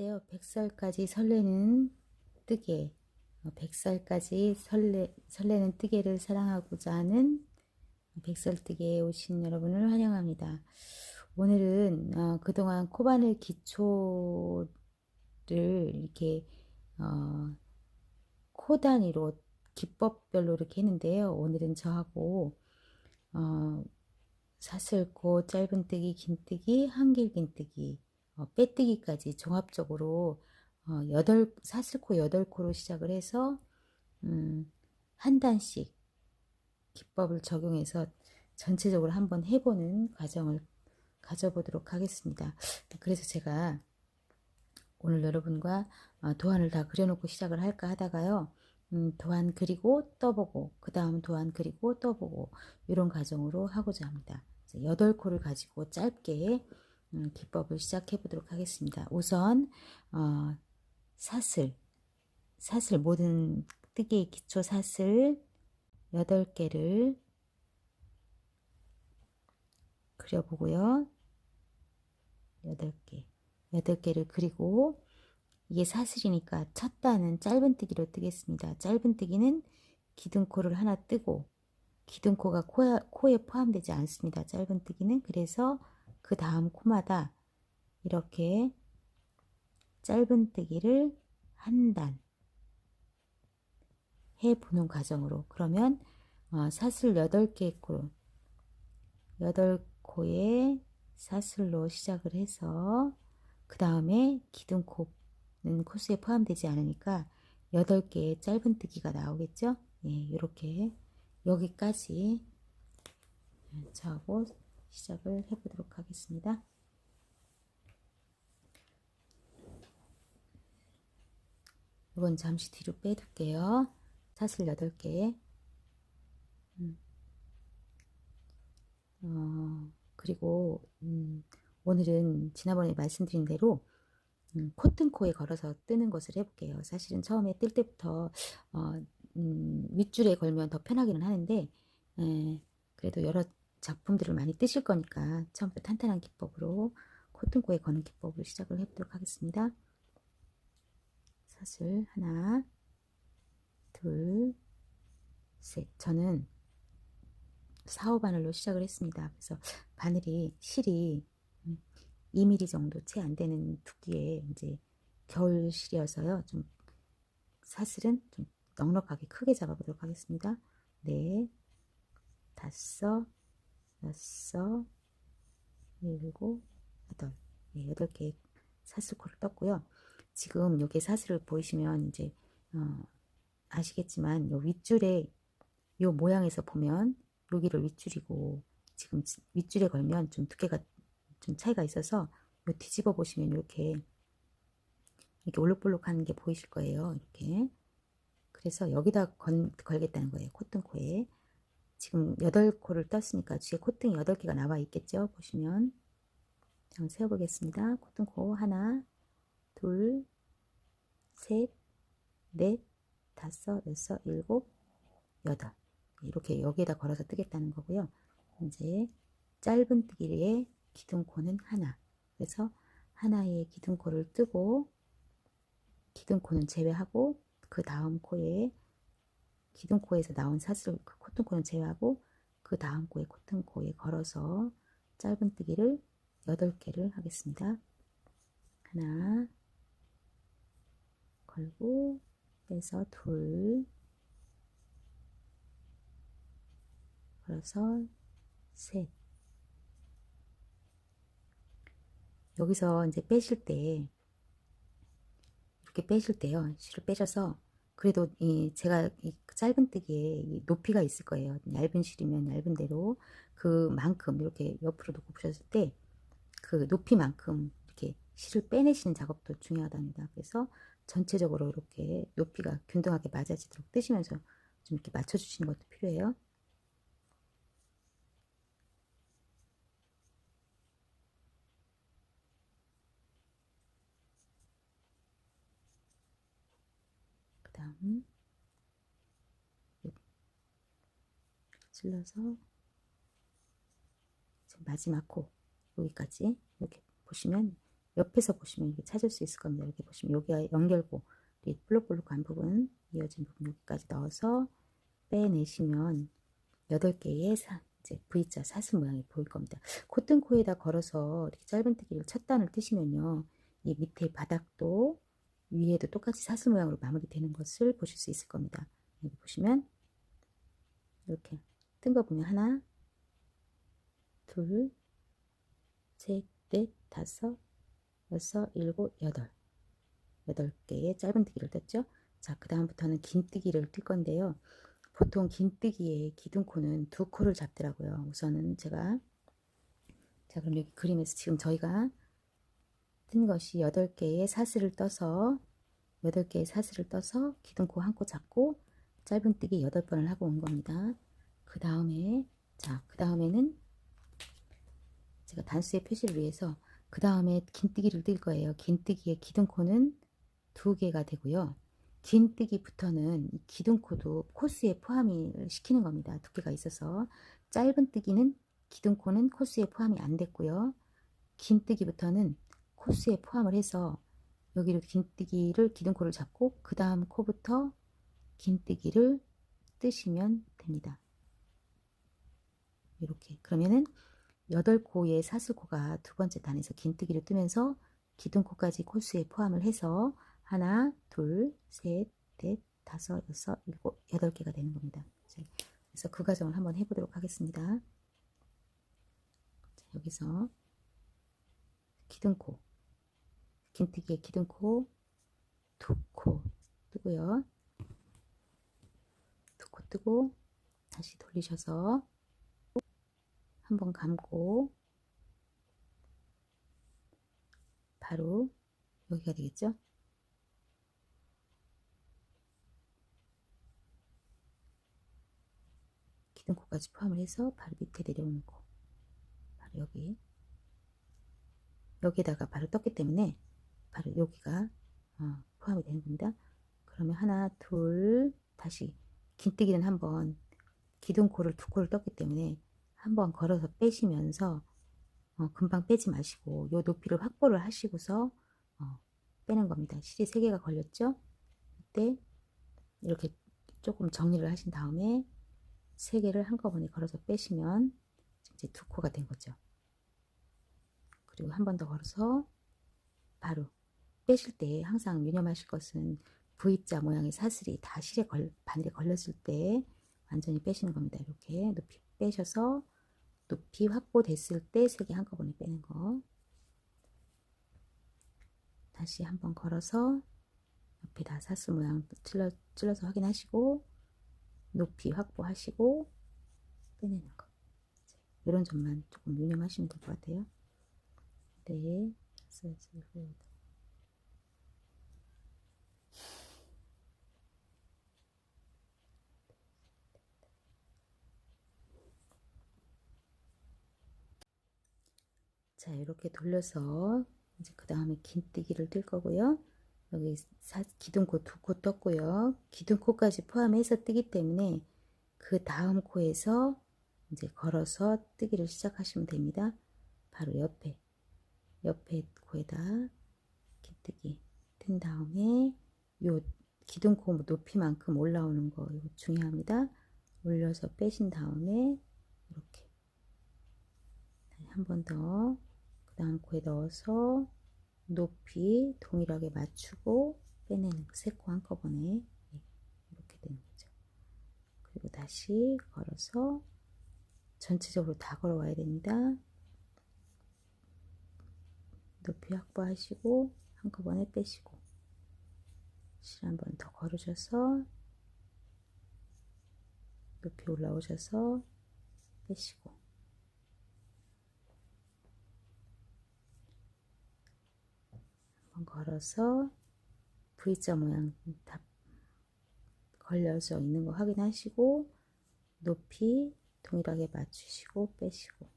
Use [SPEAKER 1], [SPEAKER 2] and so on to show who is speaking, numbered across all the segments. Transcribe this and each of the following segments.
[SPEAKER 1] 안녕하세요. 100살까지 설레는 뜨개. 어, 100살까지 설레, 설레는 뜨개를 사랑하고자 하는 100살 뜨개에 오신 여러분을 환영합니다. 오늘은 어, 그동안 코바늘 기초를 이렇게 어, 코 단위로 기법별로 이렇게 했는데요. 오늘은 저하고 어, 사슬코, 짧은뜨기, 긴뜨기, 한길긴뜨기, 어, 빼뜨기까지 종합적으로 어, 여덟 사슬코 여덟 코로 시작을 해서 음, 한 단씩 기법을 적용해서 전체적으로 한번 해보는 과정을 가져보도록 하겠습니다. 그래서 제가 오늘 여러분과 어, 도안을 다 그려놓고 시작을 할까 하다가요. 음, 도안 그리고 떠보고 그 다음 도안 그리고 떠보고 이런 과정으로 하고자 합니다. 여덟 코를 가지고 짧게 음, 기법을 시작해 보도록 하겠습니다. 우선 어, 사슬 사슬 모든 뜨개의 기초 사슬 8개를 그려보고요. 8개 8개를 그리고 이게 사슬이니까 첫 단은 짧은 뜨기로 뜨겠습니다. 짧은 뜨기는 기둥코를 하나 뜨고 기둥코가 코에, 포함되지 않습니다. 짧은 뜨기는 그래서 그 다음 코마다 이렇게 짧은뜨기를 한 단 해보는 과정으로. 그러면 어, 사슬 8개 코로 8코에 사슬로 시작을 해서 그 다음에 기둥코는 코스에 포함되지 않으니까 8개의 짧은뜨기가 나오겠죠? 예, 이렇게 여기까지. 저하고 시작을 해보도록 하겠습니다. 이건 잠시 뒤로 빼둘게요. 사슬 8개. 음. 어, 그리고 음, 오늘은 지난번에 말씀드린 대로 음, 코튼코에 걸어서 뜨는 것을 해볼게요. 사실은 처음에 뜰 때부터 어, 음, 윗줄에 걸면 더 편하기는 하는데 에, 그래도 여러 작품들을 많이 뜨실 거니까 처음부터 탄탄한 기법으로 코튼코에 거는 기법으로 시작을 해보도록 하겠습니다. 사슬 하나 둘 셋. 저는 4, 5바늘로 시작을 했습니다. 그래서 바늘이 실이 2mm 음, 정도 채 안 되는 두께의 이제 겨울 실이어서요. 좀 사슬은 좀 넉넉하게 크게 잡아보도록 하겠습니다. 네, 다섯, 여섯, 일곱, 여덟, 네, 여덟 개의 사슬코를 떴고요. 지금 여기 사슬을 보이시면 이제 어, 아시겠지만 요 윗줄에 요 모양에서 보면 여기를 윗줄이고 지금 윗줄에 걸면 좀 두께가 좀 차이가 있어서 요 뒤집어 보시면 이렇게 이렇게 올록볼록한 게 보이실 거예요. 이렇게 그래서 여기다 건, 걸겠다는 거예요. 콧등코에 지금 8코를 떴으니까 뒤에 콧등이 8개가 나와 있겠죠. 보시면 한번 세어보겠습니다. 콧등코 하나 둘 셋, 넷, 다섯, 여섯, 일곱, 여덟 이렇게 여기에다 걸어서 뜨겠다는 거고요. 이제 짧은 뜨기의 기둥코는 하나 그래서 하나의 기둥코를 뜨고 기둥코는 제외하고 그 다음 코에 기둥코에서 나온 사슬 그 코튼코는 제외하고 그 다음 코에 코튼코에 걸어서 짧은 뜨기를 8개를 하겠습니다. 하나 걸고 빼서 둘 걸어서 셋 여기서 이제 빼실 때 이렇게 빼실 때요 실을 빼셔서 그래도 이 제가 이 짧은뜨기에 높이가 있을 거예요. 얇은 실이면 얇은 대로. 그만큼 이렇게 옆으로 놓고 보셨을 때 그 높이만큼 이렇게 실을 빼내시는 작업도 중요하답니다. 그래서 전체적으로 이렇게 높이가 균등하게 맞아지도록 뜨시면서 좀 이렇게 맞춰주시는 것도 필요해요. 그 다음 찔러서 마지막 코 여기까지 이렇게 보시면 옆에서 보시면 이렇게 찾을 수 있을 겁니다. 이렇게 보시면 여기가 연결고 이 볼록볼록한 부분 이어진 부분 여기까지 넣어서 빼내시면 8개의 사, 이제 V자 사슬 모양이 보일 겁니다. 코튼코에다 걸어서 이렇게 짧은뜨기를 첫 단을 뜨시면요. 이 밑에 바닥도 위에도 똑같이 사슬 모양으로 마무리되는 것을 보실 수 있을 겁니다. 여기 보시면 이렇게 뜬 거 보면 하나, 둘, 셋, 넷, 다섯, 여섯, 일곱, 여덟. 여덟 개의 짧은뜨기를 떴죠. 자, 그 다음부터는 긴뜨기를 뜰 건데요. 보통 긴뜨기의 기둥코는 두 코를 잡더라고요. 우선은 제가 자 그럼 여기 그림에서 지금 저희가 뜬 것이 8개의 사슬을 떠서 8개의 사슬을 떠서 기둥코 한 코 잡고 짧은뜨기 8번을 하고 온 겁니다. 그 다음에 자 그 다음에는 제가 단수의 표시를 위해서 그 다음에 긴뜨기를 뜰 거예요. 긴뜨기의 기둥코는 두 개가 되고요. 긴뜨기부터는 이 기둥코도 코스에 포함이 시키는 겁니다. 두께가 있어서 짧은 뜨기는 기둥코는 코스에 포함이 안 됐고요. 긴뜨기부터는 코스에 포함을 해서 여기로 긴뜨기를 기둥코를 잡고 그 다음 코부터 긴뜨기를 뜨시면 됩니다. 이렇게 그러면은 8코의 사슬코가 두 번째 단에서 긴뜨기를 뜨면서 기둥코까지 코스에 포함을 해서 하나, 둘, 셋, 넷, 다섯, 여섯, 일곱, 여덟 개가 되는 겁니다. 그래서 그 과정을 한번 해보도록 하겠습니다. 자, 여기서 기둥코, 긴뜨기의 기둥코 두 코 뜨고요. 두 코 뜨고 다시 돌리셔서 한번 감고 바로 여기가 되겠죠? 기둥코까지 포함을 해서 바로 밑에 내려오는 코 바로 여기 여기다가 바로 떴기 때문에 바로 여기가 어, 포함이 되는 겁니다. 그러면 하나 둘 다시 긴뜨기는 한번 기둥코를 두 코를 떴기 때문에 한번 걸어서 빼시면서 어, 금방 빼지 마시고 요 높이를 확보를 하시고서 어, 빼는 겁니다. 실이 3개가 걸렸죠? 이때 이렇게 조금 정리를 하신 다음에 3개를 한꺼번에 걸어서 빼시면 이제 두 코가 된 거죠. 그리고 한 번 더 걸어서 바로 빼실 때 항상 유념하실 것은 V자 모양의 사슬이 다 실에 걸, 바늘에 걸렸을 때 완전히 빼시는 겁니다. 이렇게 높이 빼셔서 높이 확보됐을 때 세 개 한꺼번에 빼는 거. 다시 한번 걸어서 옆에 다 사슬 모양 찔러, 찔러서 확인하시고 높이 확보하시고 빼내는 거. 이런 점만 조금 유념하시면 될 것 같아요. 네. 자, 이렇게 돌려서 이제 그 다음에 긴뜨기를 뜰 거고요. 여기 사, 기둥코 두 코 떴고요. 기둥코까지 포함해서 뜨기 때문에 그 다음 코에서 이제 걸어서 뜨기를 시작하시면 됩니다. 바로 옆에 옆에 코에다 긴뜨기 뜬 다음에 요 기둥코 높이만큼 올라오는 거 이거 중요합니다. 올려서 빼신 다음에 이렇게 한 번 더 그 다음 코에 넣어서 높이 동일하게 맞추고 빼내는 세코 한꺼번에 이렇게 되는 거죠. 그리고 다시 걸어서 전체적으로 다 걸어와야 됩니다. 높이 확보하시고 한꺼번에 빼시고 실 한 번 더 걸으셔서 높이 올라오셔서 빼시고 한번 걸어서 V자 모양 다 걸려져 있는 거 확인하시고 높이 동일하게 맞추시고 빼시고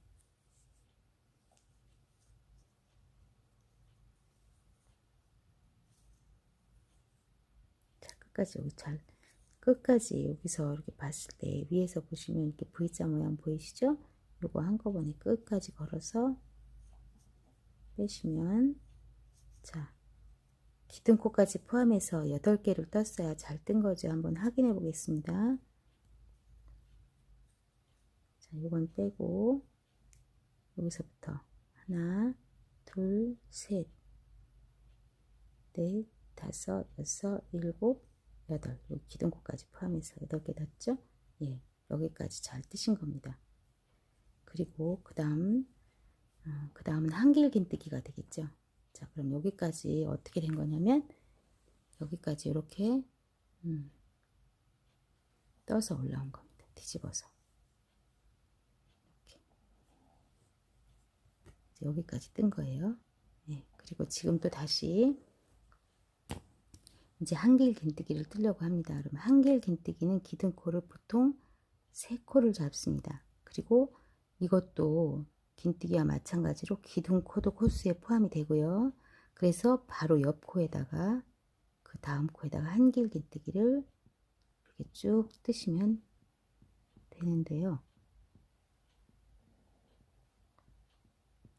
[SPEAKER 1] 자 끝까지 여기 잘 끝까지 여기서 이렇게 봤을 때 위에서 보시면 이렇게 V자 모양 보이시죠? 요거 한꺼번에 끝까지 걸어서 빼시면 자, 기둥코까지 포함해서 8개를 떴어요. 잘 뜬 거죠? 한번 확인해 보겠습니다. 자, 이건 빼고 여기서부터 하나, 둘, 셋, 넷, 다섯, 여섯, 일곱, 여덟. 여기 기둥코까지 포함해서 여덟 개 떴죠? 예, 여기까지 잘 뜨신 겁니다. 그리고 그 다음, 어, 그 다음은 한길긴뜨기가 되겠죠? 자, 그럼 여기까지 어떻게 된 거냐면, 여기까지 이렇게, 음, 떠서 올라온 겁니다. 뒤집어서. 이렇게. 여기까지 뜬 거예요. 예, 그리고 지금 또 다시, 이제 한길 긴뜨기를 뜨려고 합니다. 그러면 한길 긴뜨기는 기둥코를 보통 세 코를 잡습니다. 그리고 이것도 긴뜨기와 마찬가지로 기둥 코도 코스에 포함이 되고요. 그래서 바로 옆 코에다가 그 다음 코에다가 한길 긴뜨기를 이렇게 쭉 뜨시면 되는데요.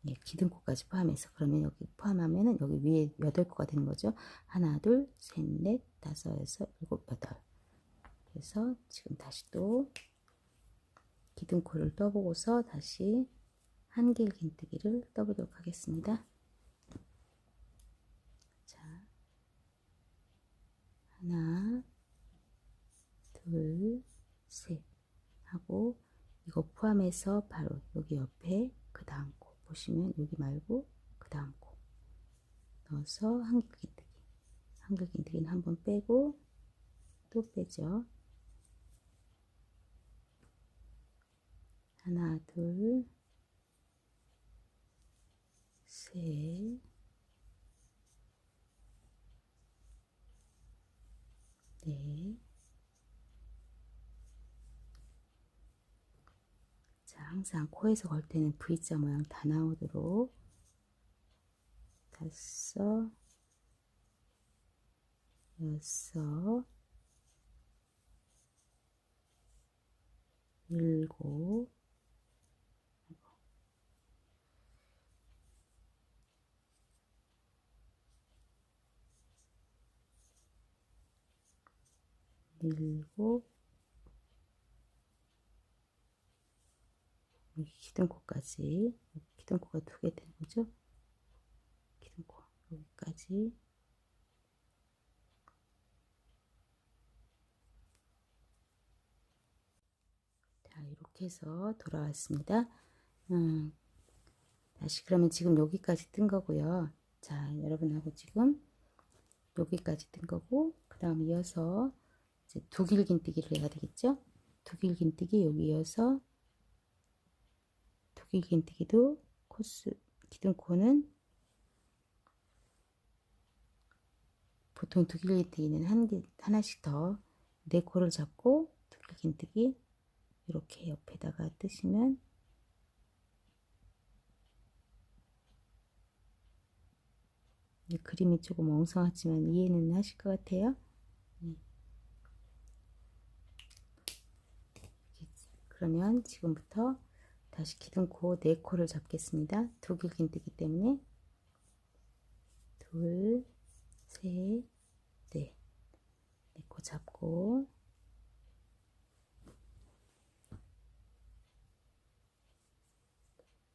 [SPEAKER 1] 예, 기둥코까지 포함해서 그러면 여기 포함하면은 여기 위에 여덟 코가 되는 거죠. 하나, 둘, 셋, 넷, 다섯, 여섯, 일곱, 여덟. 그래서 지금 다시 또 기둥코를 떠보고서 다시 한길 긴뜨기를 떠보도록 하겠습니다. 자, 하나, 둘, 셋 하고 이거 포함해서 바로 여기 옆에 그 다음 코 보시면 여기 말고 그 다음 코 넣어서 한글 긴뜨기 한글 긴뜨기는 한 번 빼고 또 빼죠 하나 둘 셋, 넷, 자, 항상 코에서 걸 때는 V자 모양 다 나오도록 다섯, 여섯, 일곱, 일곱, 여기 기둥코까지 기둥코가 두 개 되는 거죠? 기둥코 여기까지. 자 이렇게 해서 돌아왔습니다. 음, 다시 그러면 지금 여기까지 뜬 거고요. 자 여러분하고 지금 여기까지 뜬 거고 그 다음 이어서 이제 두길긴뜨기를 해야 되겠죠 두길긴뜨기 여기 이어서 두길긴뜨기도 코스 기둥코는 보통 두길긴뜨기는 한 개, 하나씩 더 네 코를 잡고 두길긴뜨기 이렇게 옆에다가 뜨시면 그림이 조금 엉성하지만 이해는 하실 것 같아요. 네. 그러면 지금부터 다시 기둥코 4코를 잡겠습니다. 두 길긴뜨기 때문에 둘, 셋, 넷. 4코 잡고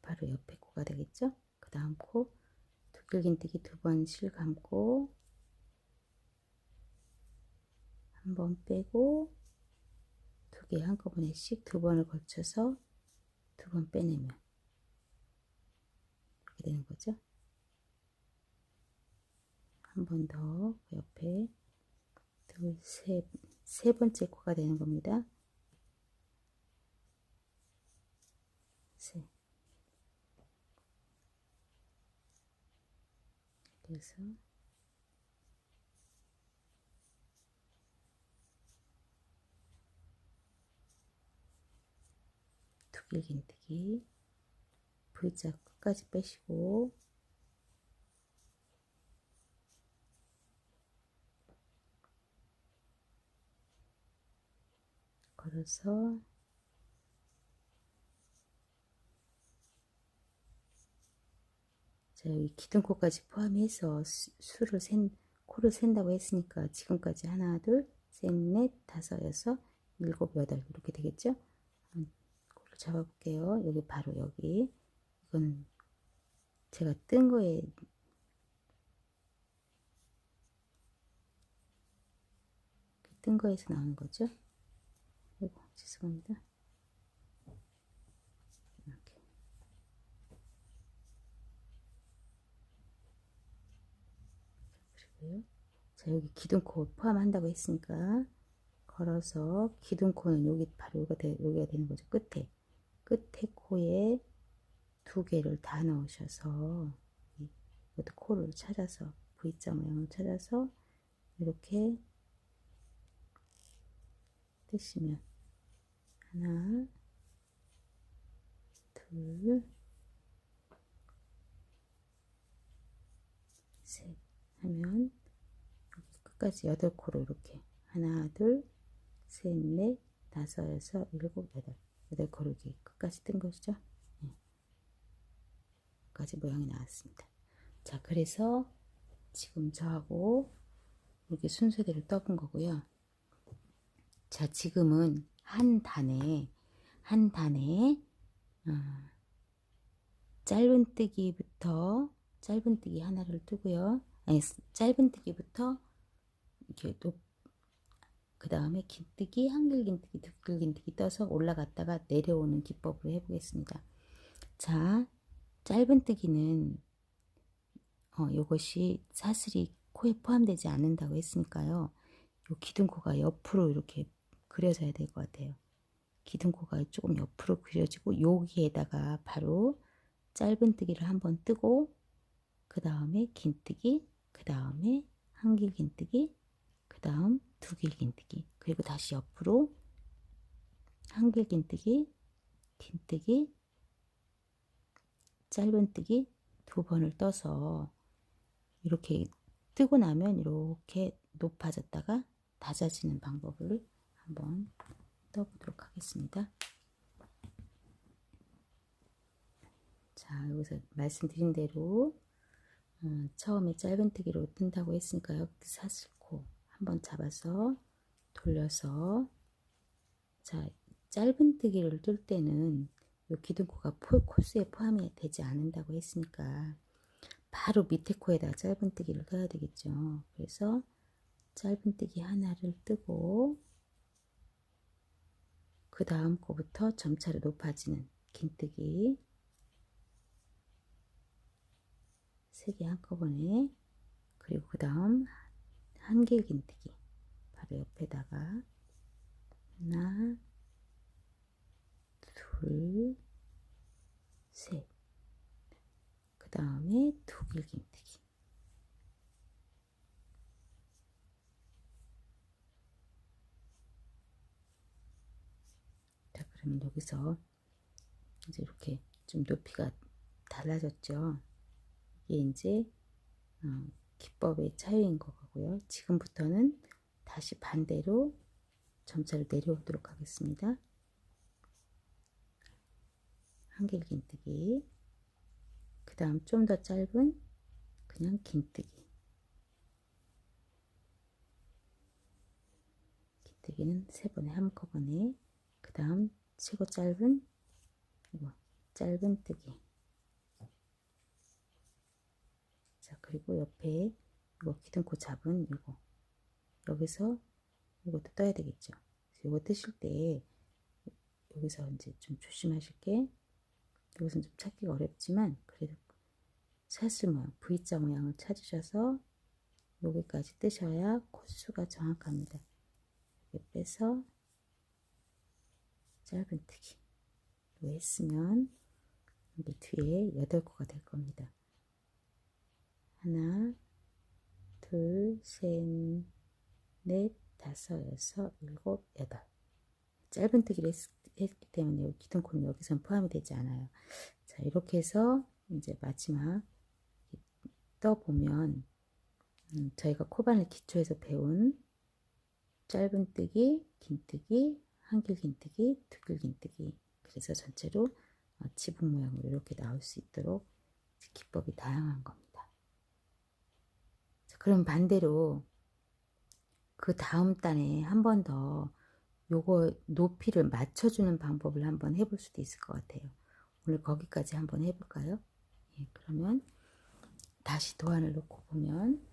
[SPEAKER 1] 바로 옆에 코가 되겠죠? 그 다음 코 두길긴뜨기 두 번 실 감고 한 번 빼고 두개 한꺼번에씩 두 번을 걸쳐서 두 번 빼내면 이렇게 되는 거죠. 한 번더그 옆에 둘, 셋, 세 번째 코가 되는 겁니다. 셋. 그래서 두길긴뜨기 V자 끝까지 빼시고 걸어서 자 자, 여기 기둥코까지 포함해서 수, 수를 센, 코를 센다고 했으니까 지금까지 하나, 둘, 셋, 넷, 다섯, 여섯, 일곱, 여덟 이렇게 되겠죠? 잡아볼게요. 여기 바로 여기. 이거는 제가 뜬 거에 뜬 거에서 나오는 거죠? 아이고, 죄송합니다. 이렇게. 그리고요. 자, 여기 기둥코 포함한다고 했으니까 걸어서 기둥코는 여기 바로 여기가, 되, 여기가 되는 거죠. 끝에. 끝에 코에 두 개를 다 넣으셔서 이것도 코를 찾아서 V자 모양을 찾아서 이렇게 뜨시면 하나 둘셋 하면 끝까지 여덟 코로 이렇게 하나 둘셋넷 다섯 여섯 일곱 여덟 여덟 이렇게 끝까지 뜬 것이죠. 네. 까지 모양이 나왔습니다. 자 그래서 지금 저하고 이렇게 순서대로 떠본 거고요. 자, 지금은 한 단에, 한 단에, 어, 짧은뜨기부터, 짧은뜨기 하나를 뜨고요. 아니, 짧은뜨기부터, 이렇게 높, 그 다음에 긴뜨기, 한길긴뜨기, 두길긴뜨기 떠서 올라갔다가 내려오는 기법으로 해보겠습니다. 자, 짧은 뜨기는, 어, 요것이 사슬이 코에 포함되지 않는다고 했으니까요. 요 기둥코가 옆으로 이렇게 그려져야 될 것 같아요. 기둥코가 조금 옆으로 그려지고 여기에다가 바로 짧은뜨기를 한번 뜨고 그 다음에 긴뜨기 그 다음에 한길 긴뜨기 그 다음 두길 긴뜨기 그리고 다시 옆으로 한 길 긴뜨기 긴뜨기 짧은뜨기 두 번을 떠서 이렇게 뜨고 나면 이렇게 높아졌다가 낮아지는 방법을 한번 떠보도록 하겠습니다. 자, 여기서 말씀드린 대로 어, 처음에 짧은뜨기로 뜬다고 했으니까 여기 사슬코 한번 잡아서 돌려서 자, 짧은뜨기를 뜰 때는 이 기둥코가 포, 코스에 포함이 되지 않는다고 했으니까 바로 밑에 코에다 짧은뜨기를 떠야 되겠죠. 그래서 짧은뜨기 하나를 뜨고 그 다음 코부터 점차로 높아지는 긴뜨기 세개 한꺼번에 그리고 그 다음 한길 긴뜨기 바로 옆에다가 하나 둘셋그 다음에 두길 긴뜨기 그러면 여기서 이제 이렇게 좀 높이가 달라졌죠. 이게 이제 어, 기법의 차이인 거고요. 지금부터는 다시 반대로 점차를 내려오도록 하겠습니다. 한길 긴뜨기 그 다음 좀 더 짧은 그냥 긴뜨기 긴뜨기는 세 번에 한꺼번에 그 다음 최고 짧은 이거 짧은 뜨기 자 그리고 옆에 이거 기둥코 잡은 이거. 여기서 이것도 떠야 되겠죠? 이거 뜨실 때 여기서 이제 좀 조심하실 게. 이것은 좀 찾기가 어렵지만 그래도 사슬 모양 V자 모양을 찾으셔서 여기까지 뜨셔야 코수가 정확합니다. 이렇게 빼서 짧은 뜨기 로 했으면 여기 뒤에 8코가 될 겁니다. 하나, 둘, 셋, 넷, 다섯, 여섯, 일곱, 여덟. 짧은 뜨기를 했, 기 때문에 기둥코는 여기선 포함이 되지 않아요. 자, 이렇게 해서 이제 마지막 떠보면 음, 저희가 코바늘 기초에서 배운 짧은 뜨기, 긴 뜨기, 한길 긴 뜨기, 두길 긴 뜨기 그래서 전체로 어, 지붕 모양으로 이렇게 나올 수 있도록 기법이 다양한 겁니다. 자, 그럼 반대로 그 다음 단에 한 번 더 요거 높이를 맞춰주는 방법을 한번 해볼 수도 있을 것 같아요. 오늘 거기까지 한번 해볼까요? 예, 그러면 다시 도안을 놓고 보면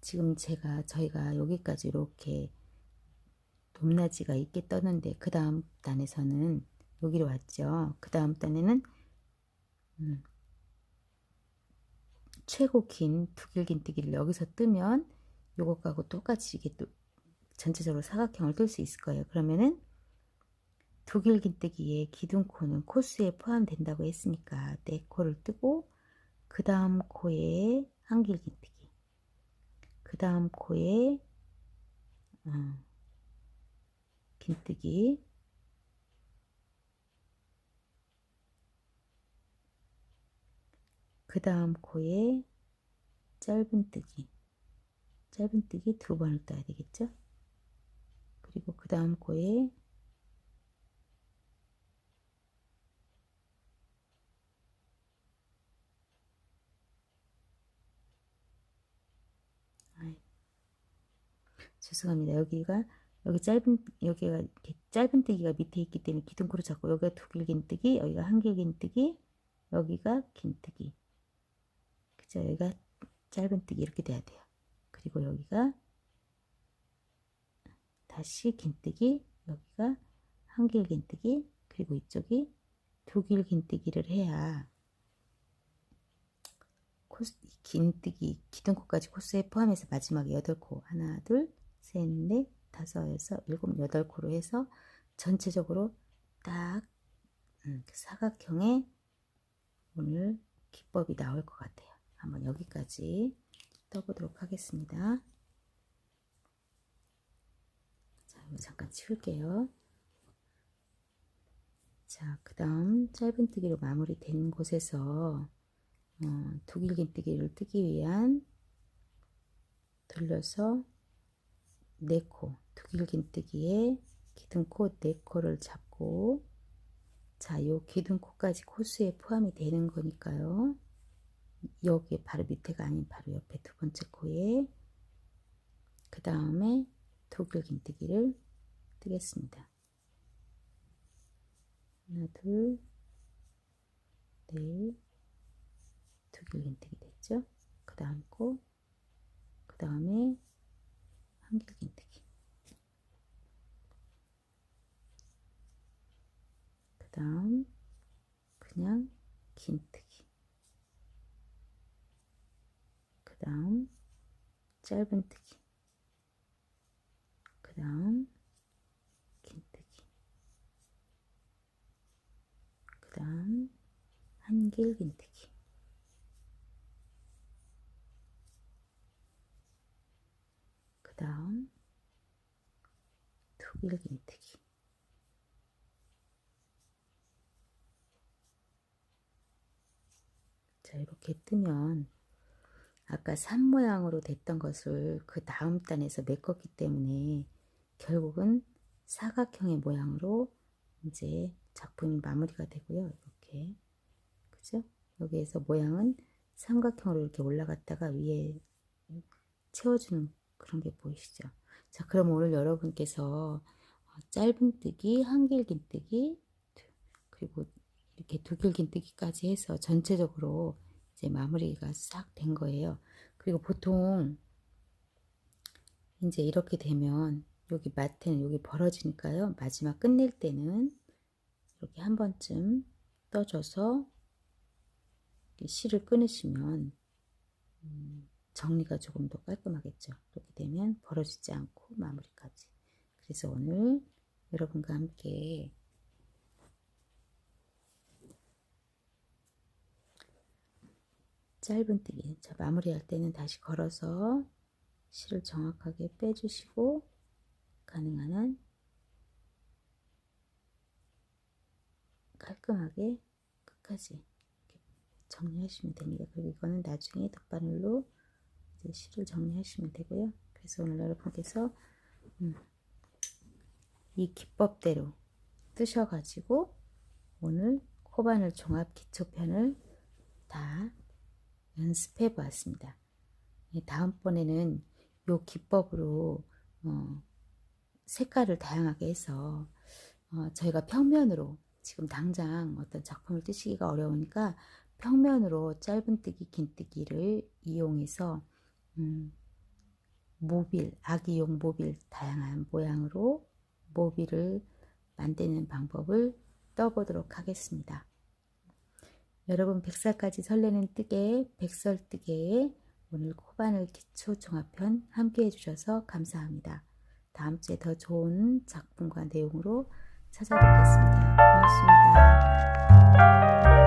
[SPEAKER 1] 지금 제가 저희가 여기까지 이렇게 높낮이가 있게 떴는데 그 다음 단에서는 여기로 왔죠. 그 다음 단에는 음, 최고 긴 두길긴뜨기를 여기서 뜨면 요것하고 똑같이 이게 또 전체적으로 사각형을 뜰 수 있을 거예요. 그러면은 두길긴뜨기의 기둥코는 코스에 포함된다고 했으니까 네 코를 뜨고 그 다음 코에 한길긴뜨기. 그 다음 코에 어, 긴뜨기 그 다음 코에 짧은뜨기 짧은뜨기 두 번을 떠야 되겠죠 그리고 그 다음 코에 죄송합니다. 여기가 여기 짧은 여기가 이렇게 짧은뜨기가 밑에 있기 때문에 기둥코로 잡고 여기가 두 길긴뜨기, 여기가 한 길긴뜨기, 여기가 긴뜨기. 그죠? 여기가 짧은뜨기 이렇게 돼야 돼요. 그리고 여기가 다시 긴뜨기, 여기가 한 길 긴뜨기, 그리고 이쪽이 두 길긴뜨기를 해야 코스, 긴뜨기, 기둥코까지 코스에 포함해서 마지막에 8코 하나, 둘, 셋, 넷, 다섯, 여섯, 일곱, 여덟 코로 해서 전체적으로 딱 음, 사각형의 오늘 기법이 나올 것 같아요. 한번 여기까지 떠보도록 하겠습니다. 자, 이거 잠깐 치울게요. 자, 그 다음 짧은뜨기로 마무리된 곳에서 어, 두길긴뜨기를 뜨기 위한 돌려서 4코, 두길긴뜨기에 기둥코 4코를 잡고 자, 요 기둥코까지 코스에 포함이 되는 거니까요. 여기 바로 밑에가 아닌 바로 옆에 두 번째 코에 그 다음에 두길긴뜨기를 뜨겠습니다. 하나, 둘, 넷, 두길긴뜨기 됐죠? 그 다음 코, 그 다음에 한길 긴뜨기 그 다음 그냥 긴뜨기 그 다음 짧은뜨기. 그 다음 긴뜨기. 그 다음 한길 긴뜨기. 그 다음 두길긴뜨기. 자 이렇게 뜨면 아까 산 모양으로 됐던 것을 그 다음 단에서 메꿨기 때문에 결국은 사각형의 모양으로 이제 작품이 마무리가 되고요 이렇게 그죠 여기에서 모양은 삼각형으로 이렇게 올라갔다가 위에 채워주는 그런 게 보이시죠? 자, 그럼 오늘 여러분께서 어, 짧은뜨기, 한길긴뜨기, 그리고 이렇게 두길긴뜨기까지 해서 전체적으로 이제 마무리가 싹 된 거예요. 그리고 보통 이제 이렇게 되면 여기 마트는 여기 벌어지니까요. 마지막 끝낼 때는 이렇게 한 번쯤 떠줘서 실을 끊으시면 음, 정리가 조금 더 깔끔하겠죠. 그렇게 되면 벌어지지 않고 마무리까지. 그래서 오늘 여러분과 함께 짧은뜨기 자 마무리할 때는 다시 걸어서 실을 정확하게 빼주시고 가능한 한 깔끔하게 끝까지 정리하시면 됩니다. 그리고 이거는 나중에 덧바늘로 이제 실을 정리하시면 되고요. 그래서 오늘 여러분께서 음, 이 기법대로 뜨셔가지고 오늘 코바늘 종합 기초편을 다 연습해 보았습니다. 예, 다음번에는 요 기법으로 어, 색깔을 다양하게 해서 어, 저희가 평면으로 지금 당장 어떤 작품을 뜨시기가 어려우니까 평면으로 짧은뜨기, 긴뜨기를 이용해서 음, 모빌, 아기용 모빌 다양한 모양으로 모빌을 만드는 방법을 떠보도록 하겠습니다. 여러분 백살까지 설레는 뜨개, 백설뜨개의 오늘 코바늘 기초 종합편 함께 해 주셔서 감사합니다. 다음 주에 더 좋은 작품과 내용으로 찾아뵙겠습니다. 고맙습니다.